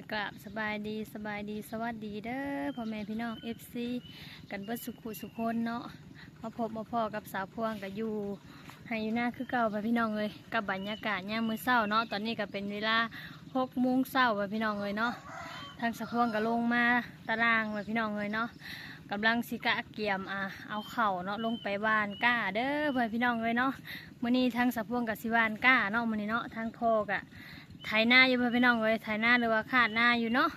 บสบายดีสบายดีสวัสดีเด้อพ่อแม่พี่น้องเอฟซีกันเบิดสุขุสุขคนเนาะมาพบมาพ่อกับสาวพวงกับยูให้อยู่หน้าคือเก่าไปพี่น้องเลยกับบรรยากาศยามมื้อเช้าเนาะตอนนี้ก็เป็นเวลาหกโมงเช้าไปพี่น้องเลยเนาะทางสาวพวงก็ลงมาตารางไปพี่น้องเลยเนาะกำลังสิกะเกียมอะเอาเข่าเนาะลงไปบ้านก้าเด้อเพื่อนพี่น้องเลยเนาะมื้อนี้ทางสาวพวงกับสิบานก้าเนาะมื้อนี้เนาะทางพ่อกะ ไถหน้าอยู่พี่น้องเลยไถหน้าหรือว่าขาดหน้าอยู่เนาะ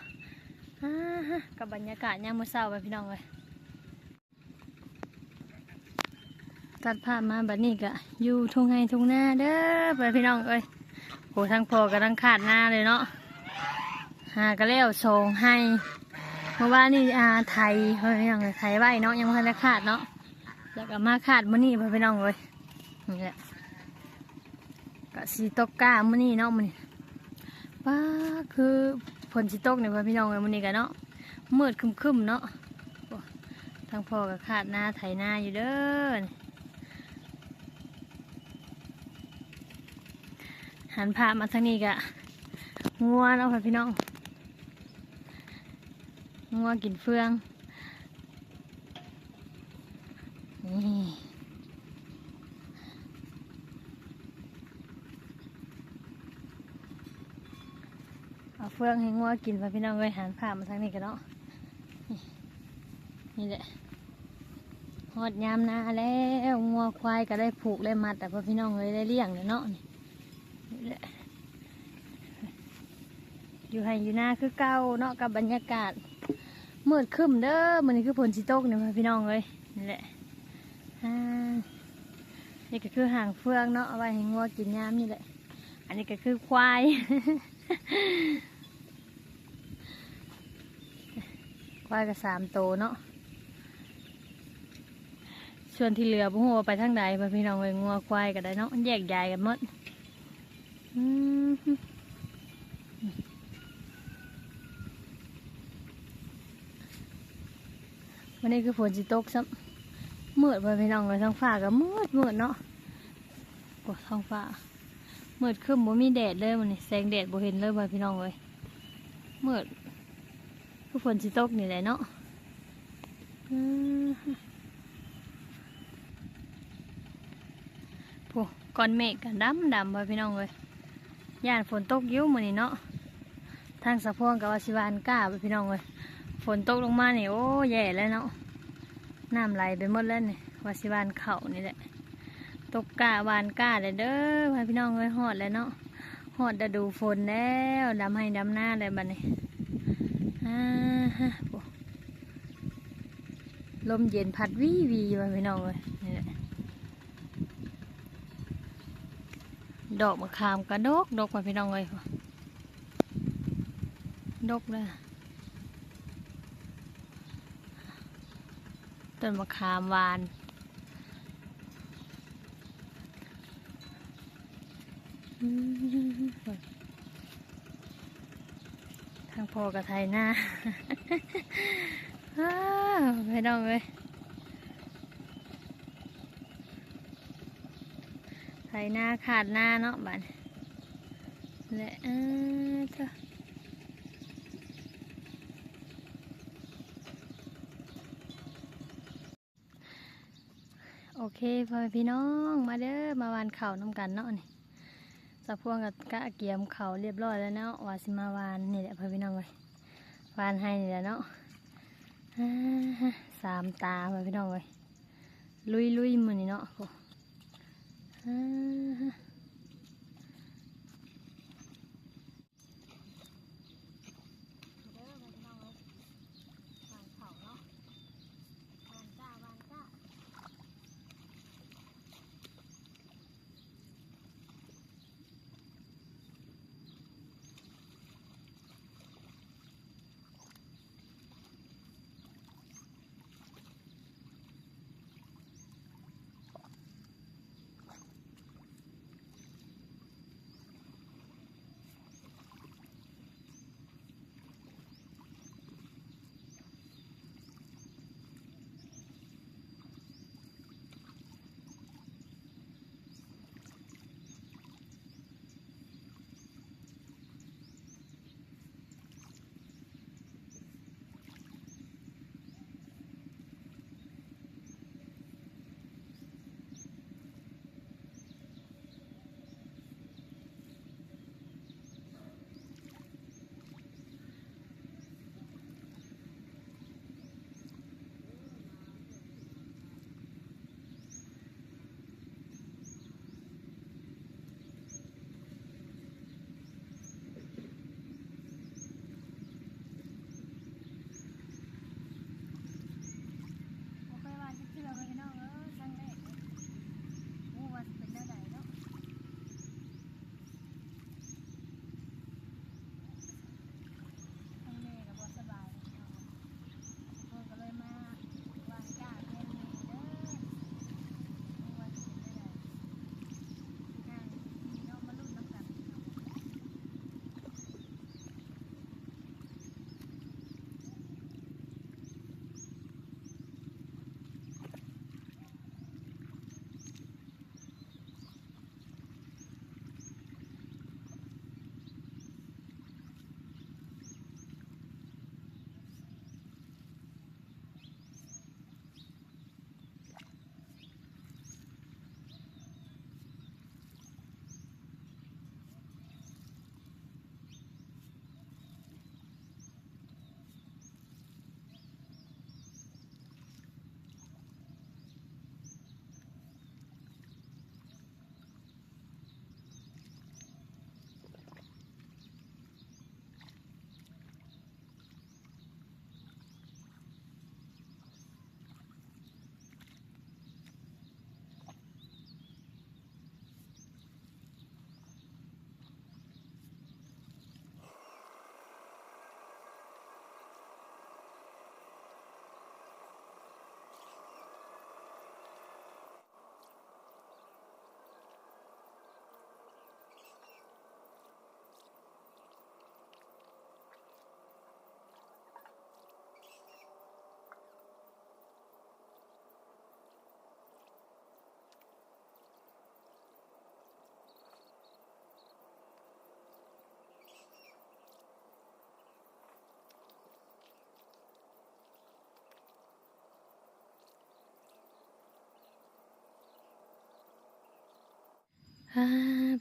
กับบรรยากาศยามมื้อเช้าไปพี่น้องเลยตัดภาพมาบัดนี้ก็อยู่ทุ่งไห้ทุ่งนาเด้อไปพี่น้องเอ้ยโหทางพอกำลังขาดหน้าเลยเนาะหาก็แล้วส่งให้เมื่อวานี่อาไทยเพื่อนพี่น้องเลยไทยไว้เนาะยังไม่ได้ขาดเนาะแล้วก็มาขาดมื้อนี้เพื่อนพี่น้องเลยนี่แหละก็สีตกก้ามื้อนี้เนาะมื้อนี้ ป้าคือฝนสิตกเนี่ยพี่น้องเลยมันนี้กันเนาะมืดครึมๆเนาะโอ้ทางพ่อกับขาดหน้าไถหน้าอยู่เด้อนี่หันพามาทางนี้กะงัวเนาะพี่น้องงัวกินเฟืองนี่ เฟืองให้งัวกินไปพี่น้องเลยหันพามาทางนี้กันเนาะนี่แหละหอดยามนาแล้วงัวควายก็ได้ผูกได้มัดแต่พอพี่น้องเลยได้เลี้ยงเลยเนาะนี่นี่แหละอยู่ให้อยู่หน้าคือเก่าเนาะกับบรรยากาศมืดครึ้มเด้อมันนี่คือฝนสิตกเนี่ยพ่อพี่น้องเลยนี่แหละอ่านี่ก็คือห่างเฟืองเนาะเอาไว้ให้งัวกินยามนี่แหละอันนี้ก็คือควาย ค วายก็สามโตวเนาะส่วนที่เหลือพวกหัวไปทางใดพ่อพี่น้องเลยงัวควายก็ได้เนาะแยกย้ายกันหมดอืมวันนี้คือฝนสิตกซ้ำมืดพ่อพี่น้องเลยท้องฟ้าก็มืดมืดเนาะโอ้ท้องฟ้ามืดขึ้นบ่มีแดดเลยมันนี่แสงแดดบ่เห็นเลยบ่พี่น้องเลยมืด คือฝนสิตกนี่แหละเนาะโอ้ก้อนเมฆกันดำดำบ่พี่น้องเลยย่านฝนตกยิ้วมันนี่เนาะ ทางสะพวงกับวาสิวานก้าบ่พี่น้องเลยฝนตกลงมาเนี่ยโอ้แย่แล้วเนาะ น้ำไหลไปหมดแล้วเนี่ยวาสิวานเข่านี่แหละ ตกกะวานกะเลยเด้อพี่น้องเอ้ยหอดแล้วเนาะหอดจะดูฝนแล้วดำให้ดำหน้าเลยบัดนี้ ลมเย็นพัดวีวีพ่อพี่น้องเอ้ยดอกมะขามกระดกดกพ่อพี่น้องเอ้ยดกเลยต้นมะขามหวานอืม ทางพอกับไทยหน้าไม่ต้องเลยไทยหน้าขาดหน้าเนาะบัดและเออเถอะโอเคพ่อพี่น้องมาเด้อมาวานเข่าน้ำกันเนาะนี่ สะพวงกับกะเกียมเขาเรียบร้อยแล้วเนาะวาสิมาวานนี่แหละพ่อพี่น้องเลยวานให้นี่แหละเนาะอ่าฮะสามตาพ่อพี่น้องเลยลุยลุยมือนี่เนาะ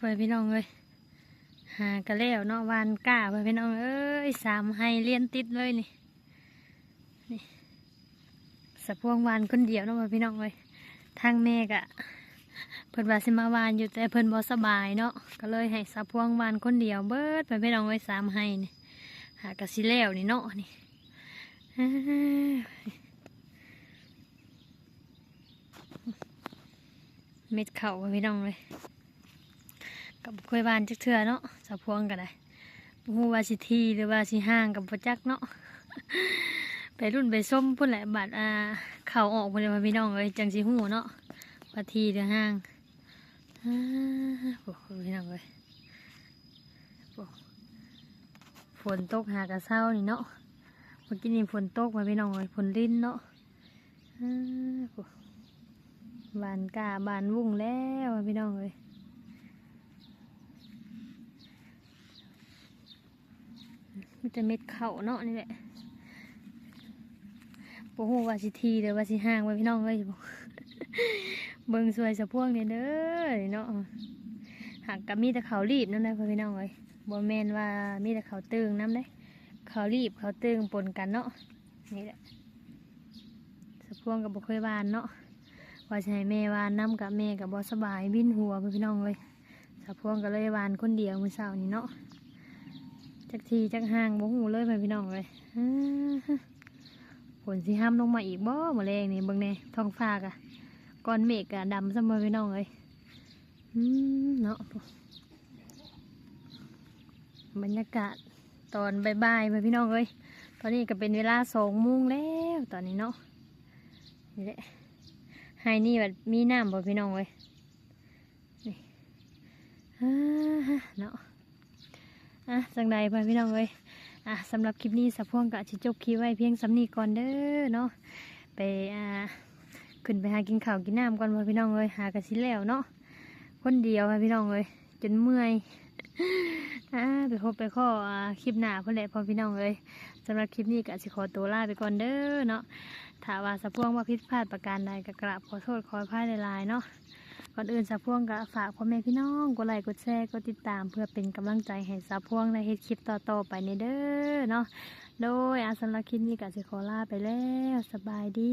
ไปพี่น้องเลยหากันแล้วเนาะวานก้าไปพี่น้องเอ้ยสามให้เลียนติดเลยนี่นี่สะพวงวานคนเดียวเนาะไปพี่น้องเลยทางแม่กะเพิ่นว่าสิมาวานอยู่แต่เพิ่นบ่สบายเนาะก็เลยให้สะพวงวานคนเดียวเบิดไปพี่น้องเลยสามให้นี่หากระสิแล้วนี่เนาะนี่เม็ดเข่าไปพี่น้องเลย กับคุยวานจักเทื่อเนาะสะพวงกันได้บ่ฮู้ว่าสิทีหรือว่าสิห้างกับบ่จักเนาะไปรุ่นไปส้มพุ่นแหละบาดอ่าเข่าออกพุ่นเลยพี่น้องเอ้ยจังสิฮู้เนาะว่าทีหรือห้างอ่าโอ้โหพี่น้องเอ้ยฝนตกหากระเช้านี่เนาะเมื่อกี้นี่ฝนตกมาพี่น้องเอ้ยฝนลิ้นเนาะอ่าโอ้บานกาบานวุ่งแล้วพี่น้องเอ้ย มีแต่เม็ดเข่าเนาะนี่แหละโอ้โหว่าสิทีเดี๋ยวว่าสิห่างไว้พี่น้องเอ้ยบอกเบิ่งสวยสะพวงเนี่ยเด้อเนาะหากกับมีแต่เขารีบนั่นแหละพี่น้องเอ้ยบ่แมนว่ามีแต่เขาตึงน้ำเด้เขารีบเขาตึงปนกันเนาะนี่แหละสะพวงกับบ่เคยวานเนาะว่าให้แม่วานน้ำกับแม่กับบ่สบายวินหัวพี่น้องเลยสะพวงก็เลยวานคนเดียวมือเช้านี่เนาะ จักทีจักห่างบ่หูเลยไปพี่น้องเลยฝนสิห้ามลงมาอีกบ่มาแรงนี่เบิ่งแน่ท้องฟ้ากะก้อนเมฆกะดำเสมอพี่น้องเลยเนาะบรรยากาศตอนบ่ายๆพี่น้องเลยตอนนี้ก็เป็นเวลาสองโมงแล้วตอนนี้เนาะนี่แหละไฮนี่แบบมีน้ำบ่พี่น้องเลยนี่เนาะ อะจังใดไปพี่น้องเอ้ยอะสำหรับคลิปนี้สะพ่วงกะชิจบคลิปไว้เพียงสำนีก่อนเด้อเนาะไปอ่าขึ้นไปหากินข้าวกินน้ำก่อนพ่อพี่น้องเอ้ยหากระสิแล้วเนาะคนเดียวค่ะพี่น้องเอ้ยจนเมื่อยอ่าไปพบไปข้อคลิปหน้าเพื่อนแหละพอพี่น้องเอ้ยสำหรับคลิปนี้กะสิขอตัวลาไปก่อนเด้อเนาะถ้าว่าสะพวงว่าผิดพลาดประการใดก็กราบขอโทษขออภัยหลายๆเนาะ ก่อนอื่นสาวพวงก็ฝากพ่อแม่พี่น้องกดไลค์กดแชร์กดติดตามเพื่อเป็นกำลังใจให้สาวพวงในเฮ็ดคลิปต่อๆไปในเด้อเนาะโดยอาสำหรับคลิปนี้ก็จะขอลาไปแล้วสบายดี